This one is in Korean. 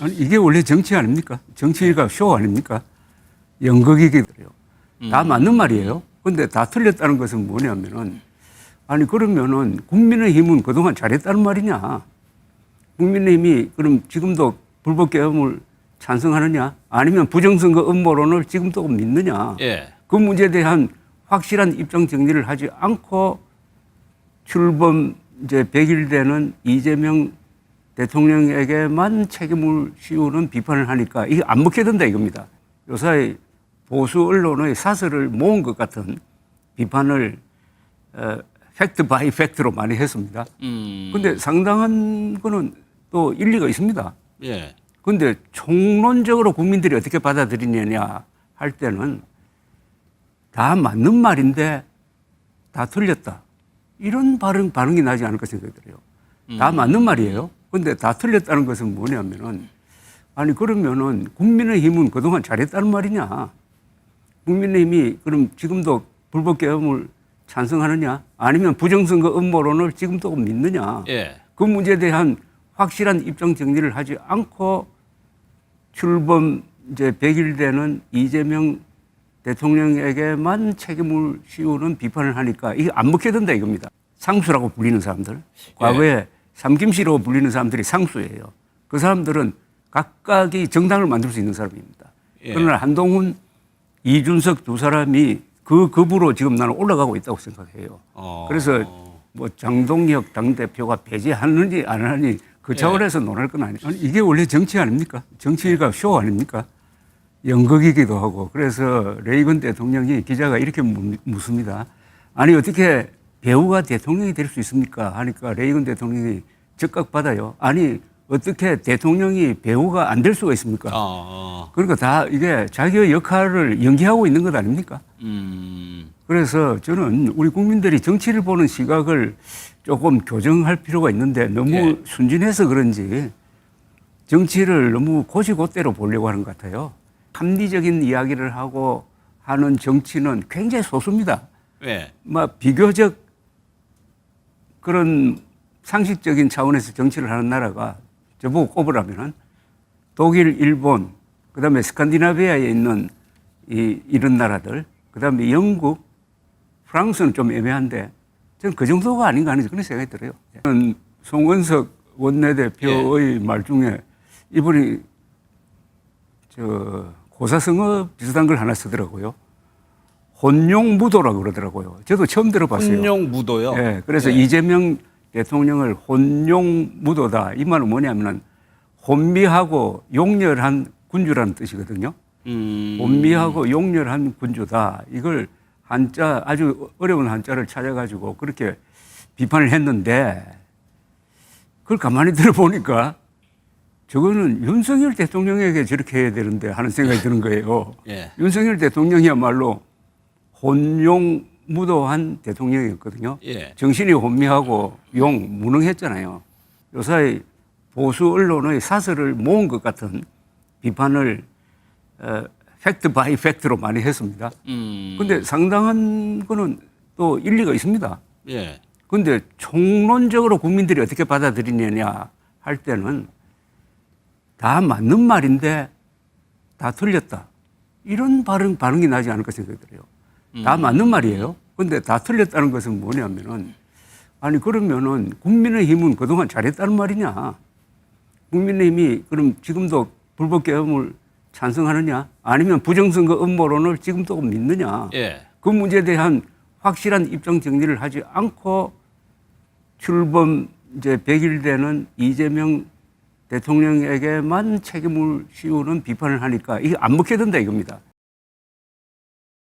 아니 이게 원래 정치 아닙니까? 정치가 쇼 아닙니까? 연극이기도요. 다 맞는 말이에요. 근데 다 틀렸다는 것은 뭐냐면은 아니 그러면은 국민의힘은 그동안 잘했다는 말이냐? 국민의힘이 그럼 지금도 불법 개헌을 찬성하느냐? 아니면 부정선거 음모론을 지금도 믿느냐? 예. 그 문제에 대한 확실한 입장 정리를 하지 않고 출범 이제 100일 되는 이재명 대통령에게만 책임을 씌우는 비판을 하니까 이게 안 먹게 된다 이겁니다. 요사이 보수 언론의 사설을 모은 것 같은 비판을 어, 팩트 바이 팩트로 많이 했습니다. 음. 근데 상당한 거는 또 일리가 있습니다. 예. 근데 총론적으로 국민들이 어떻게 받아들이느냐 할 때는 다 맞는 말인데 다 틀렸다. 이런 반응, 반응이 나지 않을까 생각이 들어요. 다 맞는 말이에요. 근데 다 틀렸다는 것은 뭐냐면은 아니 그러면은 국민의힘은 그동안 잘했다는 말이냐. 국민의힘이 그럼 지금도 불법 개헌을 찬성하느냐 아니면 부정선거 음모론을 지금도 믿느냐. 예. 그 문제에 대한 확실한 입장 정리를 하지 않고 출범 이제 100일 되는 이재명 대통령에게만 책임을 씌우는 비판을 하니까 이게 안 먹게 된다 이겁니다. 상수라고 불리는 사람들. 과거에 삼김씨라고 불리는 사람들이 상수예요. 그 사람들은 각각이 정당을 만들 수 있는 사람입니다. 예. 그러나 한동훈, 이준석 두 사람이 그 급으로 지금 나는 올라가고 있다고 생각해요. 어. 그래서 뭐 장동혁 당대표가 배제하는지 안 하는지 그 차원에서 논할 건 아니에요. 아니, 이게 원래 정치 아닙니까? 정치가 쇼 아닙니까? 연극이기도 하고 그래서 레이건 대통령이 기자가 이렇게 묻- 묻습니다. 아니 어떻게 배우가 대통령이 될 수 있습니까? 하니까 레이건 대통령이 즉각 받아요. 아니 어떻게 대통령이 배우가 안 될 수가 있습니까? 어. 그러니까 다 이게 자기의 역할을 연기하고 있는 것 아닙니까? 음. 그래서 저는 우리 국민들이 정치를 보는 시각을 조금 교정할 필요가 있는데 너무 예. 순진해서 그런지 정치를 너무 고시고대로 보려고 하는 것 같아요. 합리적인 이야기를 하고 하는 정치는 굉장히 소수입니다. 예. 막 비교적 그런 상식적인 차원에서 정치를 하는 나라가 저보고 꼽으라면은 독일, 일본, 그 다음에 스칸디나비아에 있는 이, 이런 나라들, 그 다음에 영국, 프랑스는 좀 애매한데 저는 그 정도가 아닌가 하는 그런 생각이 들어요. 저는 송원석 원내대표의 말 중에 이분이 저 고사성어 비슷한 걸 하나 쓰더라고요. 혼용무도라고 그러더라고요. 저도 처음 들어봤어요. 혼용 무도요. 예, 그래서 예. 이재명 대통령을 혼용무도다. 이 말은 뭐냐면은 혼미하고 용렬한 군주라는 뜻이거든요. 음. 혼미하고 용렬한 군주다. 이걸 한자 아주 어려운 한자를 찾아가지고 그렇게 비판을 했는데 그걸 가만히 들어보니까 저거는 윤석열 대통령에게 저렇게 해야 되는데 하는 생각이 드는 거예요. 예. 윤석열 대통령이야말로 혼용 무도한 대통령이었거든요. 예. 정신이 혼미하고 용 무능했잖아요. 요사이 보수 언론의 사설을 모은 것 같은 비판을 어, 팩트 바이 팩트로 많이 했습니다. 음. 근데 상당한 거는 또 일리가 있습니다. 예. 근데 총론적으로 국민들이 어떻게 받아들이느냐 할 때는 다 맞는 말인데 다 틀렸다. 이런 반응, 반응이 나지 않을까 생각이 들어요. 다 맞는 말이에요. 근데 다 틀렸다는 것은 뭐냐면은 아니 그러면은 국민의힘은 그동안 잘했다는 말이냐. 국민의힘이 그럼 지금도 불법 개헌을 찬성하느냐 아니면 부정선거 음모론을 지금도 믿느냐. 예. 그 문제에 대한 확실한 입장 정리를 하지 않고 출범 이제 100일 되는 이재명 대통령에게만 책임을 씌우는 비판을 하니까 이게 안 먹게 된다 이겁니다.